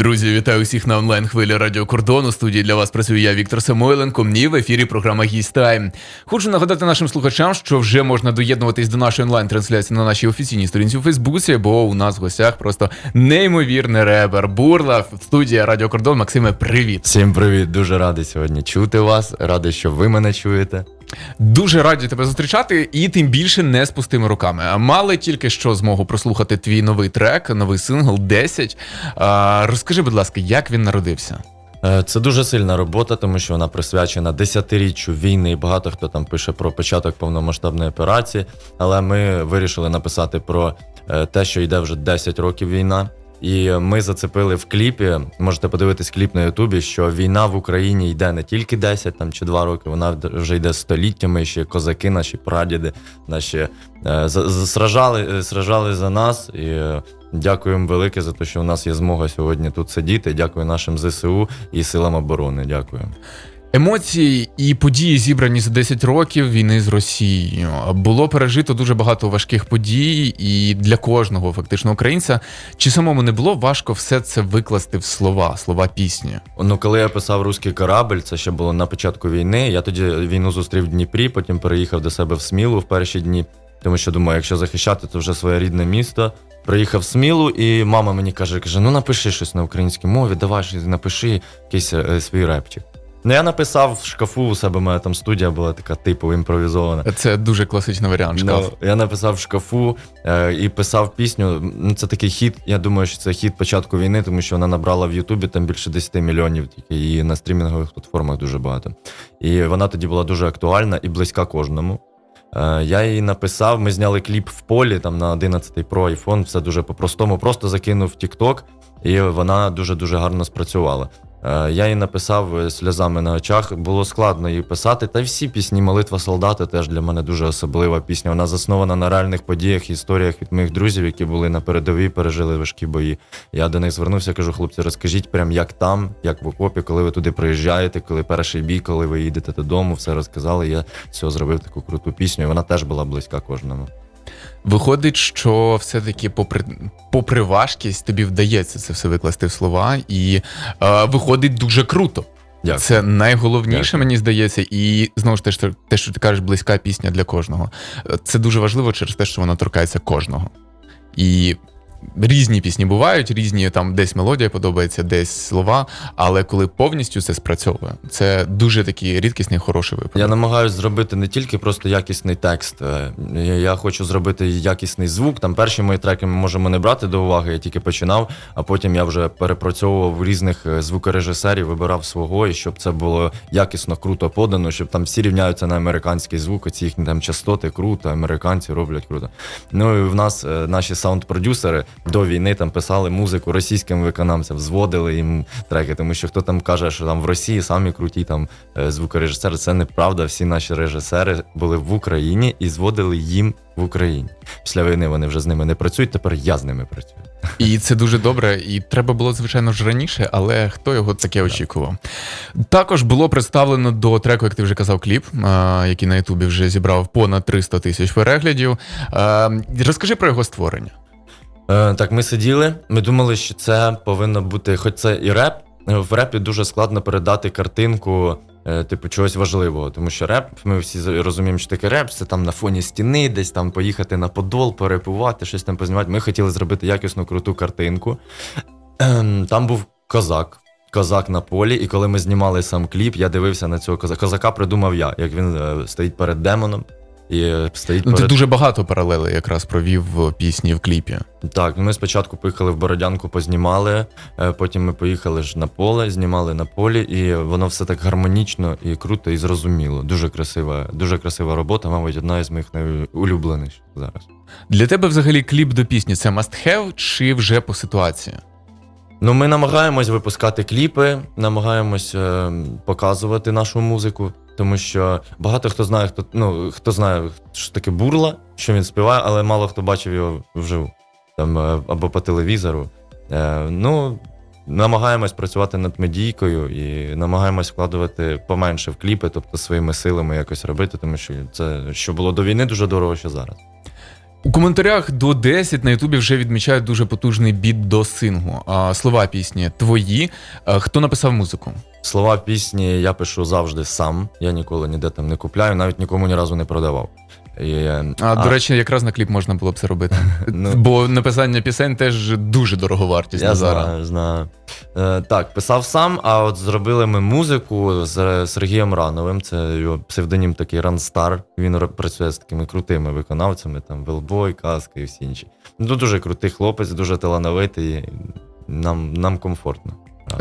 Друзі, вітаю усіх на онлайн хвилі Радіо Кордон. У студії для вас працюю я, Віктор Самойленко. І в ефірі програма «Гість Тайм». Хочу нагадати нашим слухачам, що вже можна доєднуватись до нашої онлайн-трансляції на нашій офіційній сторінці у Фейсбуці, бо у нас в гостях просто неймовірний ребер. Бурла в студії Радіо Кордон. Максиме, привіт. Всім привіт, дуже радий сьогодні чути вас. Радий, що ви мене чуєте. Дуже раді тебе зустрічати, і тим більше не з пустими руками. Мали тільки що змогу прослухати твій новий трек, новий сингл 10. А, розкажи, будь ласка, як він народився? Е, Це дуже сильна робота, тому що вона присвячена десятиріччю війни. і Багато хто там пише про початок повномасштабної операції. Але ми вирішили написати про е, те, що йде вже 10 років війна. І ми зацепили в кліпі. Можете подивитись кліп на Ютубі, що війна в Україні йде не тільки 10 там чи 2 роки, вона вже йде століттями. Ще козаки, наші прадіди, наші е, сражали, е, сражали за нас. І е, дякуємо велике за те, що у нас є змога сьогодні тут сидіти. Дякую нашим ЗСУ і силам оборони. Дякую. Емоції і події зібрані за 10 років війни з Росією. Було пережито дуже багато важких подій, і для кожного фактично українця. Чи самому не було важко все це викласти в слова, слова пісні? Ну, коли я писав руський корабль, це ще було на початку війни. Я тоді війну зустрів в Дніпрі, потім переїхав до себе в Смілу в перші дні. Тому що думаю, якщо захищати, то вже своє рідне місто. Приїхав в Смілу, і мама мені каже: каже: ну напиши щось на українській мові, давай напиши якийсь е, свій репчик. Ну, я написав в шкафу у себе, мене там студія була така, типу, імпровізована. Це дуже класичний варіант. Шкаф. Ну, я написав в шкафу е, і писав пісню. Ну, це такий хіт. Я думаю, що це хіт початку війни, тому що вона набрала в Ютубі там більше 10 мільйонів, і на стрімінгових платформах дуже багато. І вона тоді була дуже актуальна і близька кожному. Е, я її написав, ми зняли кліп в полі там на 11 Pro iPhone, все дуже по-простому. Просто закинув в TikTok, і вона дуже-дуже гарно спрацювала. Е, Я її написав е, сльозами на очах. Було складно її писати. Та всі пісні Молитва солдата теж для мене дуже особлива пісня. Вона заснована на реальних подіях, історіях від моїх друзів, які були на передовій, пережили важкі бої. Я до них звернувся, кажу, хлопці, розкажіть прям як там, як в окопі, коли ви туди приїжджаєте, коли перший бій, коли ви їдете додому, все розказали. Я все зробив таку круту пісню. і Вона теж була близька кожному. Виходить, що все-таки, попри, попри важкість, тобі вдається це все викласти в слова, і е, виходить дуже круто. Дякую. Це найголовніше, Дякую. мені здається, і знову ж те, що те, що ти кажеш, близька пісня для кожного. Е, Це дуже важливо через те, що вона торкається кожного. І різні пісні бувають, різні там десь мелодія подобається, десь слова. Але коли повністю це спрацьовує, це дуже такий рідкісний, хороший випадок. Я намагаюся зробити не тільки просто якісний текст. е, Я, хочу зробити якісний звук. Там перші мої треки ми можемо не брати до уваги. Я тільки починав, а потім я вже перепрацьовував різних е, звукорежисерів, вибирав свого, і щоб це було якісно, круто подано, щоб там всі рівняються на американський звук. Оці їхні там частоти круто, американці роблять круто. Ну і в нас е, наші саунд-продюсери до війни там писали музику російським виконавцям, зводили їм треки, тому що хто там каже, що там в Росії самі круті там е, звукорежисери, це неправда. Всі наші режисери були в Україні і зводили їм в Україні. Після війни вони вже з ними не працюють. Тепер я з ними працюю. І це дуже добре. І треба було, звичайно ж, раніше, але хто його таке очікував? Також було представлено до треку, як ти вже казав, кліп, е, який на Ютубі вже зібрав понад 300 тисяч переглядів. Е, Розкажи про його створення. Е, так, ми сиділи. Ми думали, що це повинно бути, хоч це і реп. е, В репі дуже складно передати картинку. е, Типу чогось важливого, тому що реп, ми всі розуміємо, що таке реп, це там на фоні стіни, десь там поїхати на подол, порепувати, щось там познімати. Ми хотіли зробити якісну круту картинку. Ем, Там був козак. Козак на полі, і коли ми знімали сам кліп, я дивився на цього козака. Козака придумав я, як він стоїть перед демоном і стоїть Ну, ти перед дуже багато паралелей якраз провів в пісні в кліпі. Так, ми спочатку поїхали в Бородянку, познімали, е, потім ми поїхали ж на поле, знімали на полі, і воно все так гармонічно і круто, і зрозуміло. Дуже красива, дуже красива робота, мабуть, одна із моїх найулюбленіших зараз. Для тебе взагалі кліп до пісні це must have чи вже по ситуації? Ну, ми намагаємось випускати кліпи, намагаємось е, показувати нашу музику, тому що багато хто знає, хто ну хто знає, що таке бурла, що він співає, але мало хто бачив його вживу там е, або по телевізору. Е, ну, намагаємось працювати над медійкою і намагаємось вкладувати поменше в кліпи, тобто своїми силами якось робити, тому що це що було до війни дуже дорого, що зараз. У коментарях до 10 на Ютубі вже відмічають дуже потужний біт до сингу. А, слова пісні твої. А, хто написав музику? Слова пісні я пишу завжди сам. Я ніколи ніде там не купляю, навіть нікому ні разу не продавав. І, е, А, до речі, якраз на кліп можна було б це робити. Ну. Бо написання пісень теж дуже дороговартість Я Назара. знаю, знаю. Е, так, писав сам, а от зробили ми музику з Сергієм Рановим. Це його псевдонім такий Ранстар. Він ро- працює з такими крутими виконавцями, там Велбой, Казка і всі інші. Ну, дуже крутий хлопець, дуже талановитий. Нам, нам комфортно.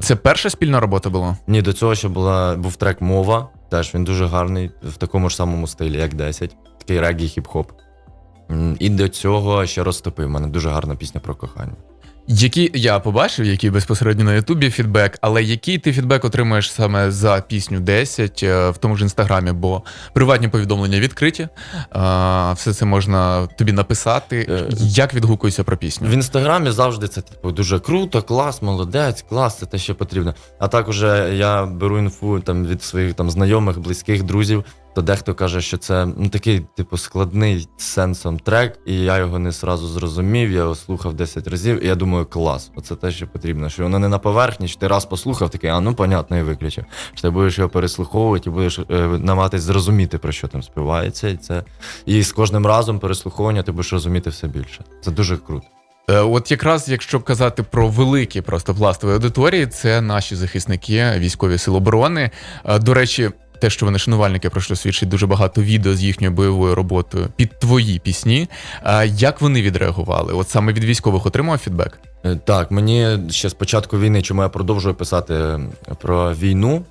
Це перша спільна робота була? Ні, до цього ще була, був трек Мова. Теж він дуже гарний, в такому ж самому стилі, як 10. Такий регі хіп-хоп. І до цього ще розтопив. У мене дуже гарна пісня про кохання. Які я побачив, який безпосередньо на Ютубі фідбек, але який ти фідбек отримуєш саме за пісню 10 е, в тому ж інстаграмі? Бо приватні повідомлення відкриті, все це можна тобі написати. Е, Як відгукуєшся про пісню? В інстаграмі завжди це типу дуже круто, клас, молодець, клас, це те, що потрібно. А також я беру інфу там від своїх там знайомих, близьких друзів. То дехто каже, що це ну такий, типу, складний сенсом трек, і я його не сразу зрозумів. Я його слухав 10 разів, і я думаю, клас, оце те, що потрібно. Що воно не на поверхні, що ти раз послухав, такий, а ну понятно, і виключив. Що ти будеш його переслуховувати і будеш е, намагатись зрозуміти, про що там співається. І це і з кожним разом переслуховування ти будеш розуміти все більше. Це дуже круто. Е, От якраз якщо казати про великі просто пластові аудиторії, це наші захисники, військові сил оборони. Е, До речі, те, що вони шанувальники, пройшли свідчить дуже багато відео з їхньою бойовою роботою під твої пісні. А Як вони відреагували? От саме від військових отримав фідбек? Е, Так, мені ще з початку війни, чому я продовжую писати е, про війну.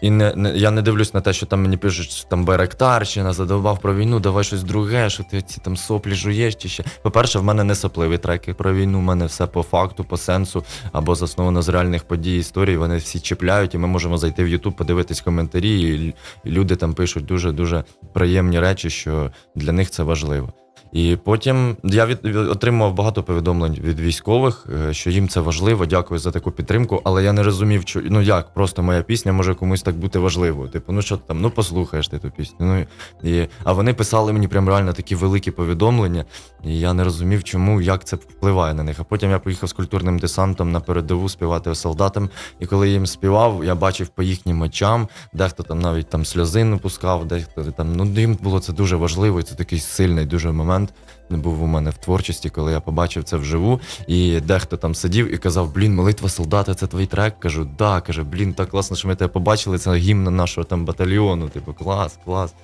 І не, не я не дивлюсь на те, що там мені пишуть, що там Байрактарщина, задовбав про війну, давай щось друге, що ти ці там соплі жуєш чи ще. По-перше, в мене не сопливі треки про війну, в мене все по факту, по сенсу або засновано з реальних подій історії. Вони всі чіпляють, і ми можемо зайти в Ютуб, подивитись коментарі, і люди там пишуть дуже дуже приємні речі, що для них це важливо. І потім я від, отримав багато повідомлень від військових, е, що їм це важливо. Дякую за таку підтримку. Але я не розумів, що ну як просто моя пісня може комусь так бути важливою. Типу, ну що там, ну послухаєш ти ту пісню. Ну і а вони писали мені прям реально такі великі повідомлення, і я не розумів, чому як це впливає на них. А потім я поїхав з культурним десантом на передову співати солдатам. І коли я їм співав, я бачив по їхнім очам, дехто там навіть там сльози не пускав, дехто там ну їм було це дуже важливо. І це такий сильний дуже момент. Не був у мене в творчості, коли я побачив це вживу. І дехто там сидів і казав: Блін, молитва солдата, це твій трек. Кажу, да, каже, блін, так класно, що ми тебе побачили. Це гімн нашого там батальйону. Типу, клас, клас.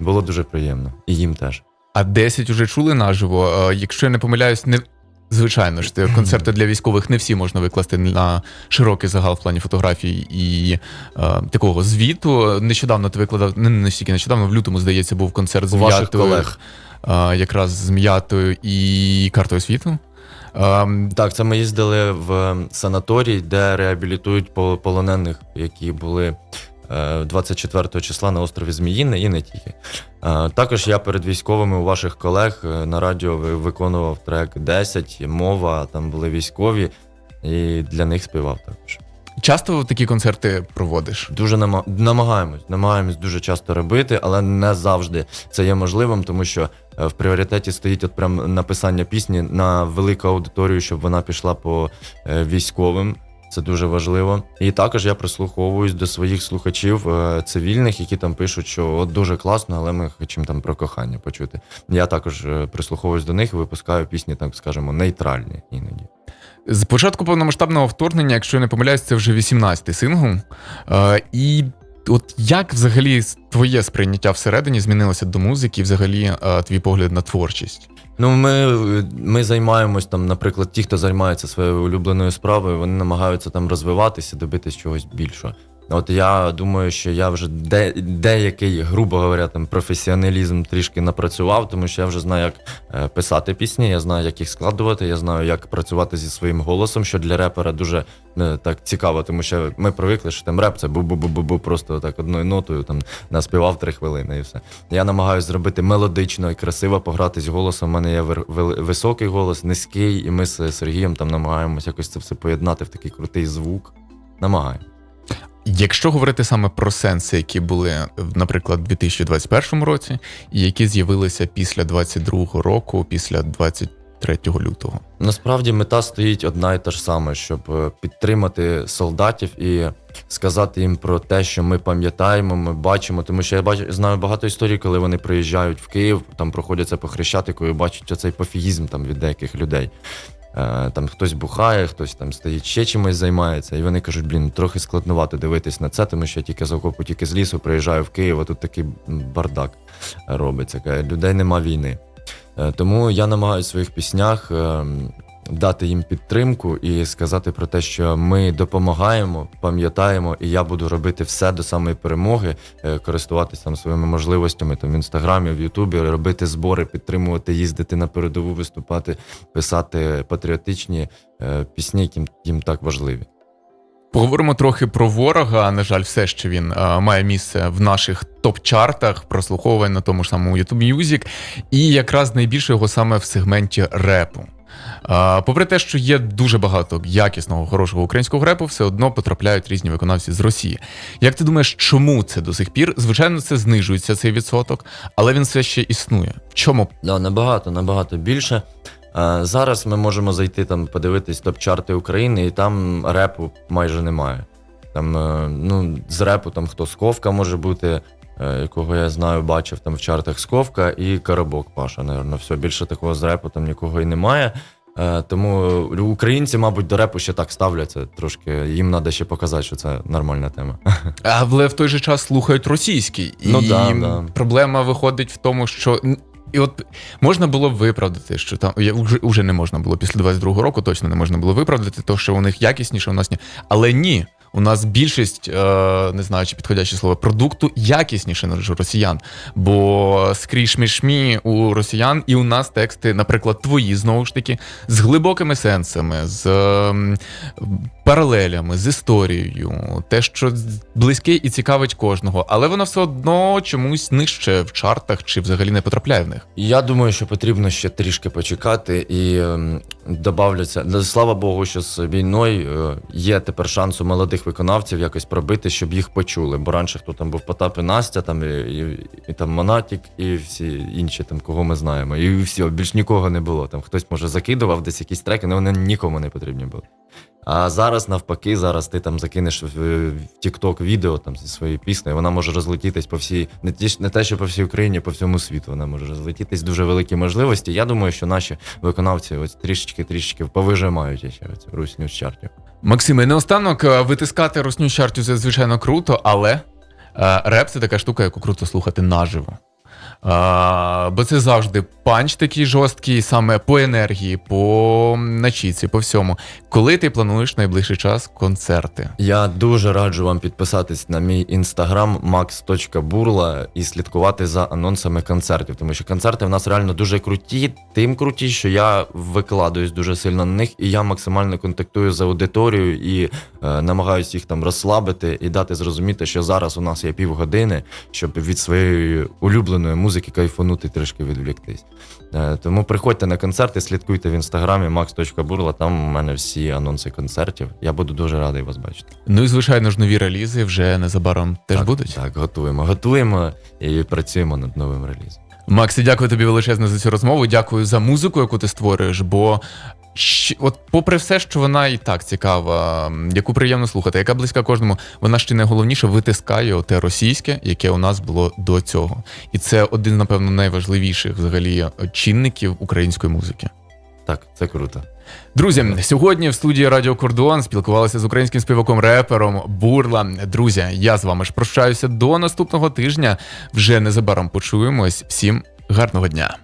Було дуже приємно. І їм теж. А 10 уже чули наживо. Е, Якщо я не помиляюсь, не. Звичайно ж, концерти для військових не всі можна викласти на широкий загал в плані фотографій і е, такого звіту. Нещодавно ти викладав, не настільки нещодавно, в лютому, здається, був концерт з М'ятою, е, якраз з м'ятою і картою світу. Е, Так, це ми їздили в санаторій, де реабілітують полонених, які були 24 числа на острові Зміїни і не тільки. Е, Також я перед військовими у ваших колег е, на радіо виконував трек 10, мова, там були військові, і для них співав також. часто такі концерти проводиш? Дуже нама- намагаємось, намагаємось дуже часто робити, але не завжди це є можливим, тому що е, в пріоритеті стоїть от прям написання пісні на велику аудиторію, щоб вона пішла по е, військовим. Це дуже важливо. І також я прислуховуюсь до своїх слухачів е, цивільних, які там пишуть, що от дуже класно, але ми хочемо там про кохання почути. Я також е, прислуховуюсь до них і випускаю пісні, так скажемо, нейтральні іноді. З початку повномасштабного вторгнення, якщо я не помиляюсь, це вже 18-й сингл. Е, і от як взагалі твоє сприйняття всередині змінилося до музики, і взагалі е, твій погляд на творчість? Ну, ми, ми займаємось там, наприклад, ті, хто займається своєю улюбленою справою, вони намагаються там розвиватися, добитись чогось більшого. От я думаю, що я вже де, деякий, грубо говоря, там професіоналізм трішки напрацював, тому що я вже знаю, як е, писати пісні, я знаю, як їх складувати, я знаю, як працювати зі своїм голосом, що для репера дуже е, так цікаво, тому що ми привикли, що там реп це бу-бу-бу-бу, просто так одною нотою там наспівав три хвилини і все. Я намагаюся зробити мелодично і красиво пограти з голосом. У мене є високий голос, низький, і ми з Сергієм там намагаємося якось це все поєднати в такий крутий звук. Намагаємо. Якщо говорити саме про сенси, які були, наприклад, у 2021 році, і які з'явилися після 22 року, після 23 лютого. Насправді мета стоїть одна і та ж сама, щоб е, підтримати солдатів і сказати їм про те, що ми пам'ятаємо, ми бачимо. Тому що я бачу, знаю багато історій, коли вони приїжджають в Київ, там проходяться по Хрещатику і бачать оцей пофігізм там від деяких людей. Е, Там хтось бухає, хтось там стоїть ще чимось займається, і вони кажуть, блін, трохи складнувато дивитись на це, тому що я тільки з окопу, тільки з лісу приїжджаю в Київ, а тут такий бардак робиться. Людей нема війни. Е, Тому я намагаюся в своїх піснях ем, дати їм підтримку і сказати про те, що ми допомагаємо, пам'ятаємо, і я буду робити все до самої перемоги, е, користуватися там своїми можливостями там в інстаграмі, в Ютубі, робити збори, підтримувати, їздити на передову, виступати, писати патріотичні е, пісні, які їм- так важливі. Поговоримо трохи про ворога. На жаль, все ще він е, має місце в наших топ-чартах, прослуховувань на тому ж самому YouTube Music, і якраз найбільше його саме в сегменті репу. Попри те, що є дуже багато якісного, хорошого українського репу, все одно потрапляють різні виконавці з Росії. Як ти думаєш, чому це до сих пір? Звичайно, це знижується цей відсоток, але він все ще існує. В чому Да, набагато, набагато більше. Зараз ми можемо зайти там, подивитись топ-чарти України, і там репу майже немає. Там, е, ну, з репу там хто Сковка може бути, якого я знаю, бачив там в чартах Сковка і Коробок Паша. Наверно, все більше такого з репу там нікого і немає. Е, Тому е, українці, мабуть, до репу ще так ставляться трошки. Їм треба ще показати, що це нормальна тема. Але в той же час слухають російський. І Ну да, да. проблема виходить в тому, що. І от можна було б виправдати, що там я вже, вже не можна було після 22-го року, точно не можна було виправдати, то що у них якісніше, у нас ні. Але ні. У нас більшість, е, не знаю, чи підходяще слово, продукту якісніше, ніж у росіян. Бо скрізь мішмі у росіян, і у нас тексти, наприклад, твої знову ж таки, з глибокими сенсами, з ем, паралелями, з історією, те, що близьке і цікавить кожного, але воно все одно чомусь нижче в чартах чи взагалі не потрапляє в них. Я думаю, що потрібно ще трішки почекати і ем, добавляться. Ну, Слава Богу, що з війною е, є тепер шанс у молодих виконавців якось пробити, щоб їх почули. Бо раніше хто там був Потап і Настя, там і, і, і там Монатік, і всі інші, там кого ми знаємо. І все, більш нікого не було. Там хтось може закидував десь якісь треки, але вони нікому не потрібні були. А зараз навпаки, зараз ти там закинеш в, TikTok відео там зі своєю піснею, вона може розлетітись по всій, не ті, не те, що по всій Україні, по всьому світу. Вона може розлетітись дуже великі можливості. Я думаю, що наші виконавці ось трішечки трішечки повижимають ще русню з чартів. Максиме, наостанок е, витискати русню з чартів це звичайно круто, але е, реп це така штука, яку круто слухати наживо. А, бо це завжди панч такий жорсткий, саме по енергії, по начіці, по всьому. Коли ти плануєш найближчий час концерти? Я дуже раджу вам підписатись на мій інстаграм max.burla і слідкувати за анонсами концертів, тому що концерти в нас реально дуже круті, тим круті, що я викладаюсь дуже сильно на них, і я максимально контактую з аудиторією і е, намагаюся їх там розслабити і дати зрозуміти, що зараз у нас є півгодини, щоб від своєї улюбленої музики кайфанути трішки відвліктись. Е, тому приходьте на концерти, слідкуйте в інстаграмі max.burla, там у мене всі анонси концертів. Я буду дуже радий вас бачити. Ну і звичайно ж, нові релізи вже незабаром теж так, будуть. Так, готуємо. Готуємо і працюємо над новим релізом. Максі, дякую тобі величезно за цю розмову. Дякую за музику, яку ти створюєш. Бо щ- от, попри все, що вона і так цікава, яку приємно слухати, яка близька кожному, вона ще найголовніше витискає те російське, яке у нас було до цього. І це один, напевно, найважливіших взагалі чинників української музики. Так, це круто. Друзі, сьогодні в студії Радіо Кордон спілкувалися з українським співаком-репером Бурла. Друзі, я з вами ж прощаюся до наступного тижня. Вже незабаром почуємось. Всім гарного дня.